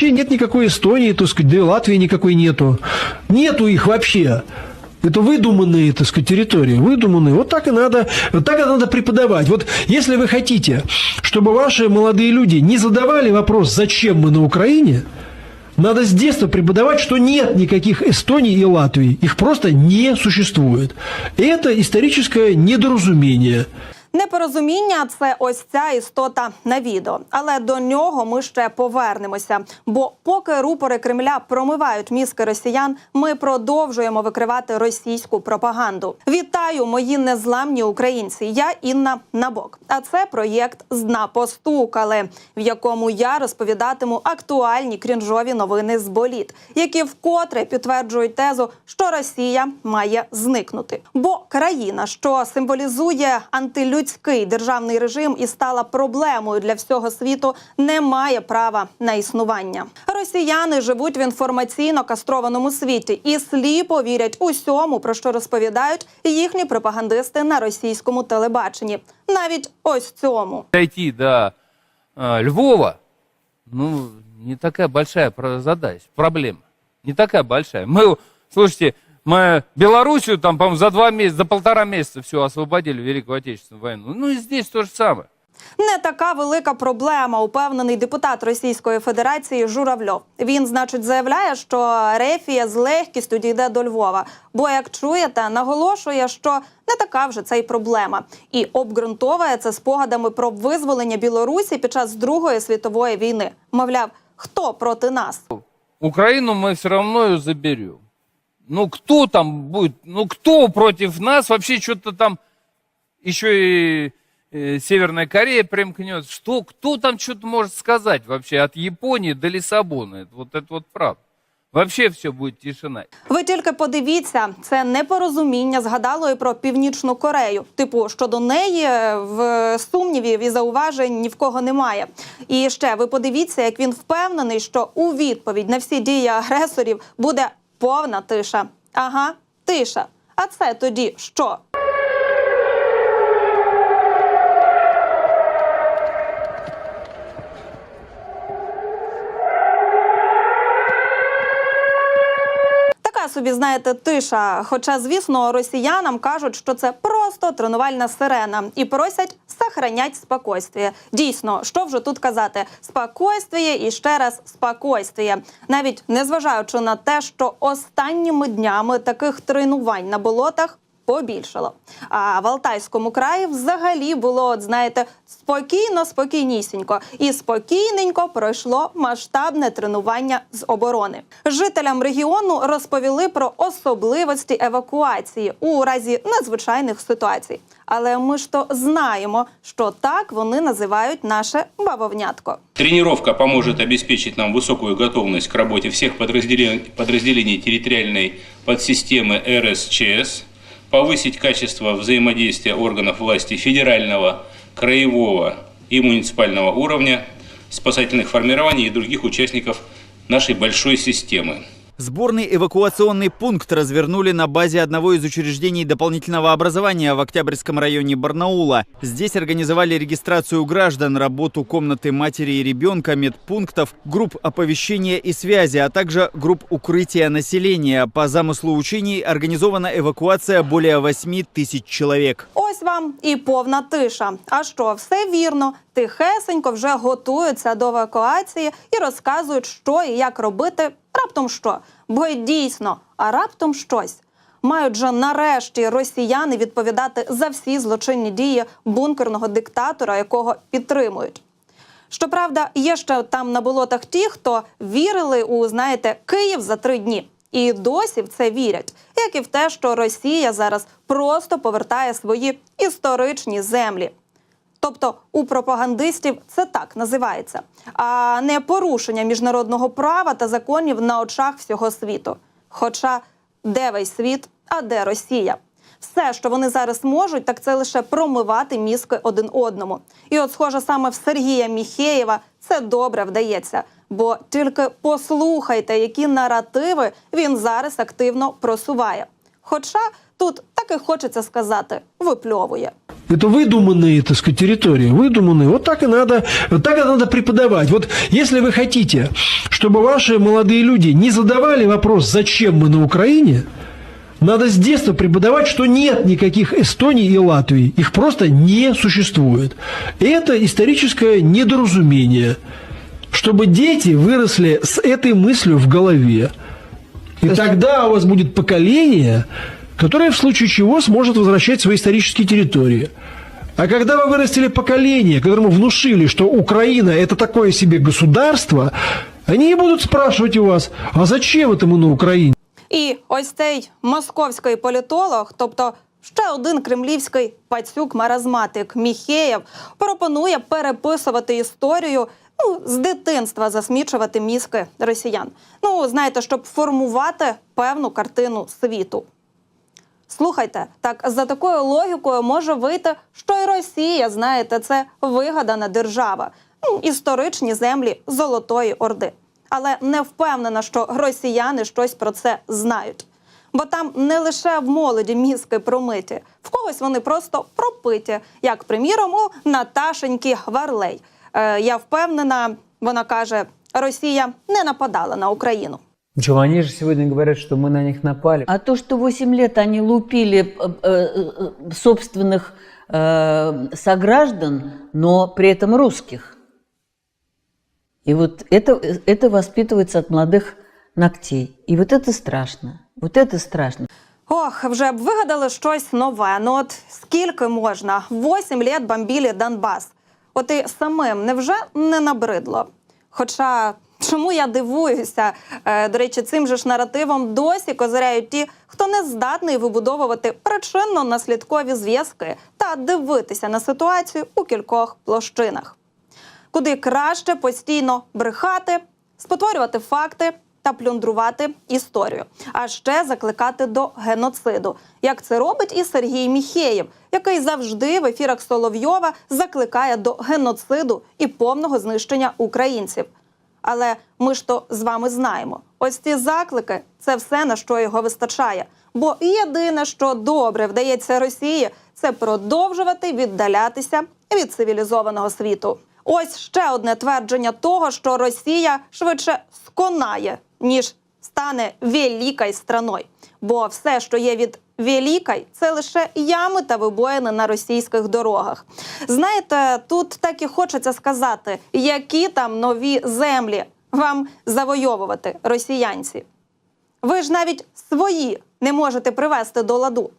Вообще нет никакой Эстонии, так сказать, да и Латвии никакой нету. Нету их вообще. Это выдуманные, так сказать, территории, выдуманные. Вот так и надо, вот так и надо преподавать. Вот если вы хотите, чтобы ваши молодые люди не задавали вопрос, зачем мы на Украине, надо с детства преподавать, что нет никаких Эстонии и Латвии. Их просто не существует. Это историческое недоразумение. Непорозуміння це ось ця істота на відео, але до нього ми ще повернемося. Бо поки рупори Кремля промивають мізки росіян, ми продовжуємо викривати російську пропаганду. Вітаю, мої незламні українці! Я Інна Набок. А це проєкт «Зна постукали, в якому я розповідатиму актуальні крінжові новини з боліт, які вкотре підтверджують тезу, що Росія має зникнути. Бо країна, що символізує антилюдський державний режим і стала проблемою для всього світу, не має права на існування. Росіяни живуть в інформаційно кастрованому світі і сліпо вірять усьому, про що розповідають їхні пропагандисти на російському телебаченні. Навіть ось цьому. дойти до э, Львова, ну, не такая большая задача, проблема. Не такая большая. Мы, слушайте, мы Белоруссию там, по-моему, за два месяца, за полтора месяца все освободили Великую Отечественную войну. Ну и здесь то же самое. Не така велика проблема, упевнений депутат Російської Федерації Журавльов. Він, значить, заявляє, що Рефія з легкістю дійде до Львова. Бо, як чуєте, наголошує, що не така вже це й проблема, і обґрунтовує це спогадами про визволення Білорусі під час Другої світової війни. Мовляв, хто проти нас? Украину мы все равно ее заберем. Ну, кто там будет, ну, кто против нас вообще что-то там, еще и э, Северная Корея примкнет. Что, кто там что-то может сказать вообще от Японии до Лиссабона? Это, вот это вот правда. Вообще все будет тишина. Ви тільки подивіться, це непорозуміння згадало і про північну Корею. Типу, щодо неї е, в сумнівів і зауважень ні в кого немає. І ще ви подивіться, як він впевнений, що у відповідь на всі дії агресорів буде повна тиша. Ага, тиша. А це тоді що? Така собі, знаєте, тиша. Хоча, звісно, росіянам кажуть, що це просто тренувальна сирена і просять сохранять спокойствие. Дійсно, що вже тут казати? Спокойствие і ще раз спокойствие. Навіть незважаючи на те, що останніми днями таких тренувань на болотах. Побільшало. А в Алтайському краї взагалі було, от знаєте, спокійно, спокійнісінько. І спокійненько пройшло масштабне тренування з оборони. Жителям регіону розповіли про особливості евакуації у разі надзвичайних ситуацій. Але ми ж то знаємо, що так вони називають наше бавовнятко. Тренировка поможет обеспечить нам высокую готовность к работе всех подразделений, подразделений территориальной подсистемы РСЧС, повысить качество взаимодействия органов власти федерального, краевого и муниципального уровня, спасательных формирований и других участников нашей большой системы. Сборный эвакуационный пункт развернули на базе одного из учреждений дополнительного образования в Октябрьском районе Барнаула. Здесь организовали регистрацию граждан, работу комнаты матери и ребенка, медпунктов, групп оповещения и связи, а также групп укрытия населения. По замыслу учений организована эвакуация более 8 тысяч человек. Ось вам і повна тиша. А що, все вірно, тихесенько вже готуються до евакуації і розказують, що і як робити. Раптом що? Бо дійсно, а раптом щось. Мають же нарешті росіяни відповідати за всі злочинні дії бункерного диктатора, якого підтримують. Щоправда, є ще там на болотах ті, хто вірили у знаєте Київ за три дні. І досі в це вірять, як і в те, що Росія зараз просто повертає свої історичні землі. Тобто у пропагандистів це так називається, а не порушення міжнародного права та законів на очах всього світу. Хоча де весь світ, а де Росія? Все, що вони зараз можуть, так це лише промивати мізки один одному. І от, схоже, саме в Сергія Міхеєва це добре вдається. Бо тільки послухайте, які наративи він зараз активно просуває. Хоча тут так і хочеться сказати, випльовує. Это выдуманные, так сказать, территории, выдуманные. Вот так и надо, вот так и надо преподавать. Вот если вы хотите, чтобы ваши молодые люди не задавали вопрос, зачем мы на Украине, надо с детства преподавать, что нет никаких Эстонии и Латвии. Их просто не существует. Это историческое недоразумение. Чтобы дети выросли с этой мыслью в голове. И тогда у вас будет поколение, которое в случае чего сможет возвращать свои исторические территории. А когда вы вырастили поколение, которому внушили, что Украина это такое себе государство, они и будут спрашивать у вас, а зачем это мы на Украине? І ось цей московський політолог, тобто ще один кремлівський пацюк-маразматик Міхеєв, пропонує переписувати історію. Ну, з дитинства засмічувати мізки росіян. Ну, знаєте, щоб формувати певну картину світу. Слухайте, так за такою логікою може вийти, що і Росія, знаєте, це вигадана держава, ну, історичні землі Золотої Орди. Але не впевнена, що росіяни щось про це знають. Бо там не лише в молоді мізки промиті, в когось вони просто пропиті, як приміром у Наташеньки Варлей. Е, я впевнена, вона каже, Росія не нападала на Україну. Причем они же сегодня говорят, что мы на них напали. А то, что 8 лет они лупили э, э, собственных э, сограждан, но при этом русских. И вот это, это воспитывается от молодых ногтей. И вот это страшно. Вот это страшно. Ох, вже б вигадали щось нове. Ну от скільки можна? Восім літ бомбілі Донбас. От і самим невже не набридло? Хоча чому я дивуюся? Е, До речі, цим же ж наративом досі козиряють ті, хто не здатний вибудовувати причинно-наслідкові зв'язки та дивитися на ситуацію у кількох площинах куди краще постійно брехати, спотворювати факти та плюндрувати історію, а ще закликати до геноциду, як це робить і Сергій Міхеєв, який завжди в ефірах Соловйова закликає до геноциду і повного знищення українців. Але ми ж то з вами знаємо, ось ці заклики це все на що його вистачає. Бо єдине, що добре вдається Росії, це продовжувати віддалятися від цивілізованого світу. Ось ще одне твердження того, що Росія швидше сконає, ніж стане великою страною. Бо все, що є від великої, це лише ями та вибоїни на російських дорогах. Знаєте, тут так і хочеться сказати, які там нові землі вам завойовувати росіянці. Ви ж навіть свої не можете привести до ладу.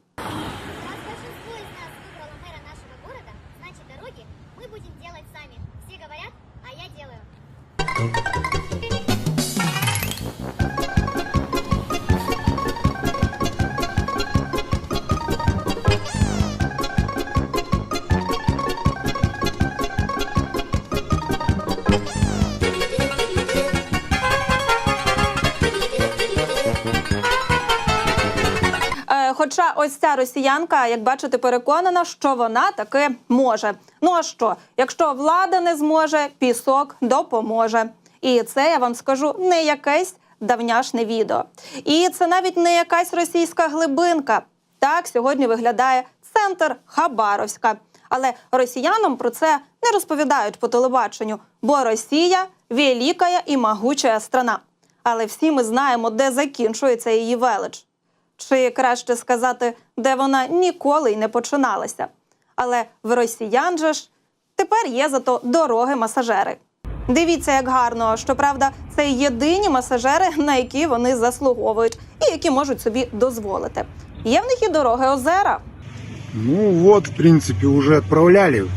Ось ця росіянка, як бачите, переконана, що вона таки може. Ну а що? Якщо влада не зможе, пісок допоможе. І це я вам скажу не якесь давняшне відео. І це навіть не якась російська глибинка. Так сьогодні виглядає центр Хабаровська. Але росіянам про це не розповідають по телебаченню, бо Росія велика і могуча страна. Але всі ми знаємо, де закінчується її велич чи краще сказати, де вона ніколи й не починалася. Але в росіян же ж тепер є зато дороги-масажери. Дивіться, як гарно. Щоправда, це єдині масажери, на які вони заслуговують і які можуть собі дозволити. Є в них і дороги озера. Ну вот, в принципе, уже отправляли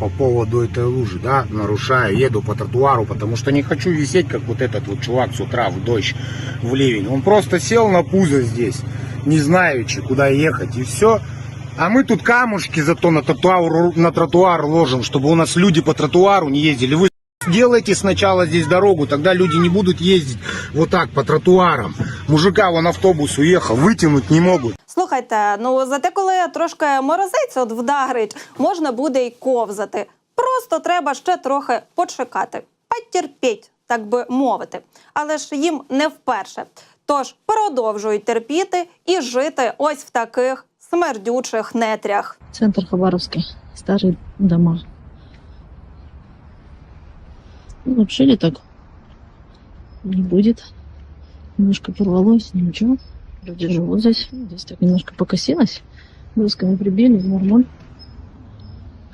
по поводу этой лужи, да, нарушая, еду по тротуару, потому что не хочу висеть, как вот этот вот чувак с утра в дождь, в ливень. Он просто сел на пузо здесь, не знаючи, куда ехать, и все. А мы тут камушки зато на тротуар, на тротуар ложим, чтобы у нас люди по тротуару не ездили. Вы Сделайте сначала здесь дорогу, тогда люди не будут ездить вот так по тротуарам. Мужика вон автобус уехал, вытянуть не могут. Слухайте, ну зате, коли трошки морозець от вдарить, можна буде й ковзати. Просто треба ще трохи почекати, потерпіть, так би мовити. Але ж їм не вперше. Тож продовжують терпіти і жити ось в таких смердючих нетрях. Центр Хабаровска. Старые дома. Ну, обшили так. Не будет. Немножко порвалось, ничего. Люди живут здесь. Здесь так немножко покосилось. Досками прибили, нормально.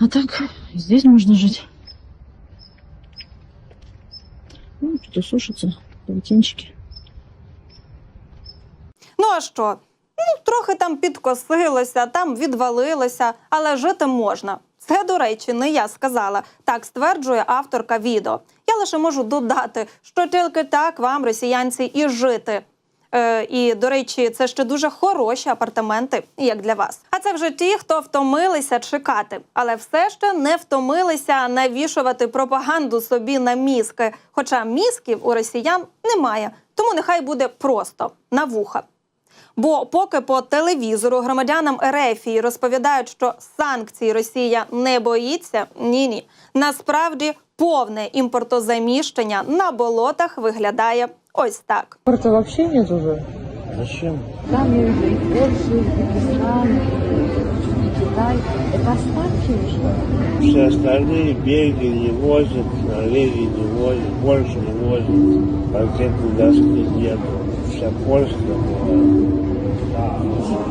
А так, здесь можно жить. Ну, что-то сушится, полотенчики. Що? Ну, трохи там підкосилося, там відвалилося, але жити можна. Це, до речі, не я сказала. Так стверджує авторка відео. Я лише можу додати, що тільки так вам, росіянці, і жити. Е, і, до речі, це ще дуже хороші апартаменти, як для вас. А це вже ті, хто втомилися чекати, але все ще не втомилися навішувати пропаганду собі на мізки. Хоча мізків у росіян немає, тому нехай буде просто на вуха. Бо поки по телевізору громадянам Ерефії розповідають, що санкцій Росія не боїться, ні ні. Насправді повне імпортозаміщення на болотах виглядає ось так. Порта вообще нет уже. Зачем? Там и Пакистан, и Китай. Это остатки уже. Все остальные Бельгии не возят, Норвегии не возят, Польша не возят, паркетной доски нету. Вся Польша была.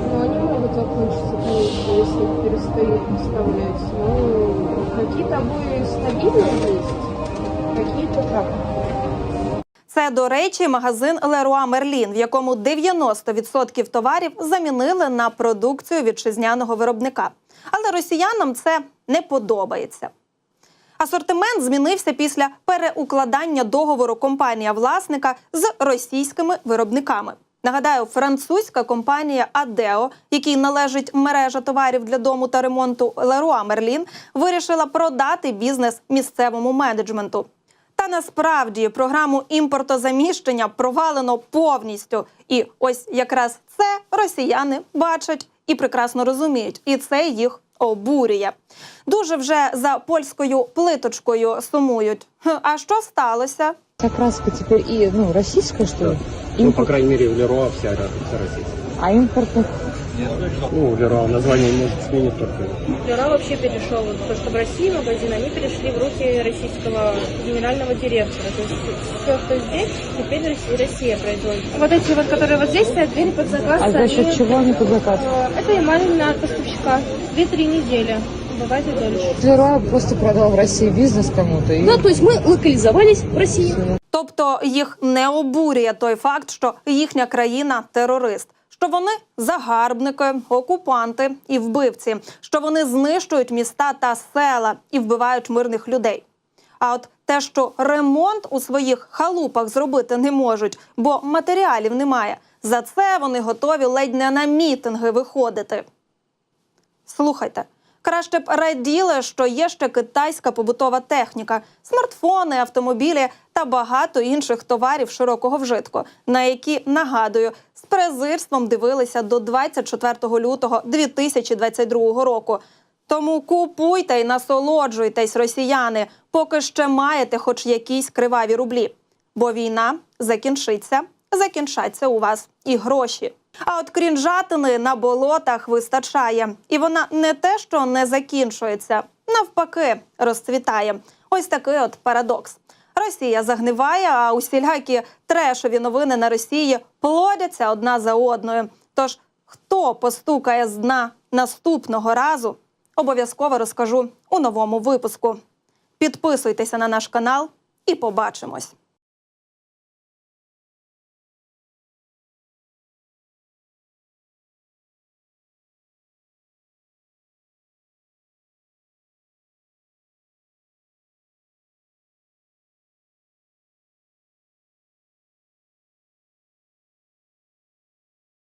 Но они могут закончиться, конечно, если их перестают поставлять. Но какие-то обои стабильные есть, какие-то так. Це, до речі, магазин Leroy Merlin, в якому 90% товарів замінили на продукцію вітчизняного виробника. Але росіянам це не подобається. Асортимент змінився після переукладання договору компанія-власника з російськими виробниками. Нагадаю, французька компанія Адео, якій належить мережа товарів для дому та ремонту Leroy Merlin, вирішила продати бізнес місцевому менеджменту. Та насправді програму імпортозаміщення провалено повністю. І ось якраз це росіяни бачать і прекрасно розуміють, і це їх обурює. Дуже вже за польською плиточкою сумують. А що сталося? Ця краска тепер і ну, російська що? ли? Ну, по крайній мірі в Леруа вся, вся російська. А импортных? Ну, Леруа название может сменить только. Лера вообще перешел, вот то, что в России магазин, они перешли в руки российского генерального директора. То есть все, кто здесь, теперь Россия, Россия производит. Вот эти вот, которые вот здесь стоят, двери под заказ. А за счет они, чего они под заказ? э, Это эмаль от поставщика. Две-три недели. Бывает и дольше. Леруа просто продал в России бизнес кому-то. И... Ну, то есть мы локализовались в России. Тобто їх не обурює той факт, що їхня країна терорист, що вони загарбники, окупанти і вбивці, що вони знищують міста та села і вбивають мирних людей. А от те, що ремонт у своїх халупах зробити не можуть, бо матеріалів немає, за це вони готові ледь не на мітинги виходити. Слухайте, краще б раділи, що є ще китайська побутова техніка, смартфони, автомобілі та багато інших товарів широкого вжитку, на які нагадую з презирством дивилися до 24 лютого 2022 року. Тому купуйте і насолоджуйтесь, росіяни, поки ще маєте хоч якісь криваві рублі. Бо війна закінчиться, закінчаться у вас і гроші. А от крінжатини на болотах вистачає, і вона не те, що не закінчується, навпаки, розцвітає. Ось такий от парадокс. Росія загниває, а усілякі трешові новини на Росії плодяться одна за одною. Тож, хто постукає з дна наступного разу, обов'язково розкажу у новому випуску. Підписуйтеся на наш канал і побачимось.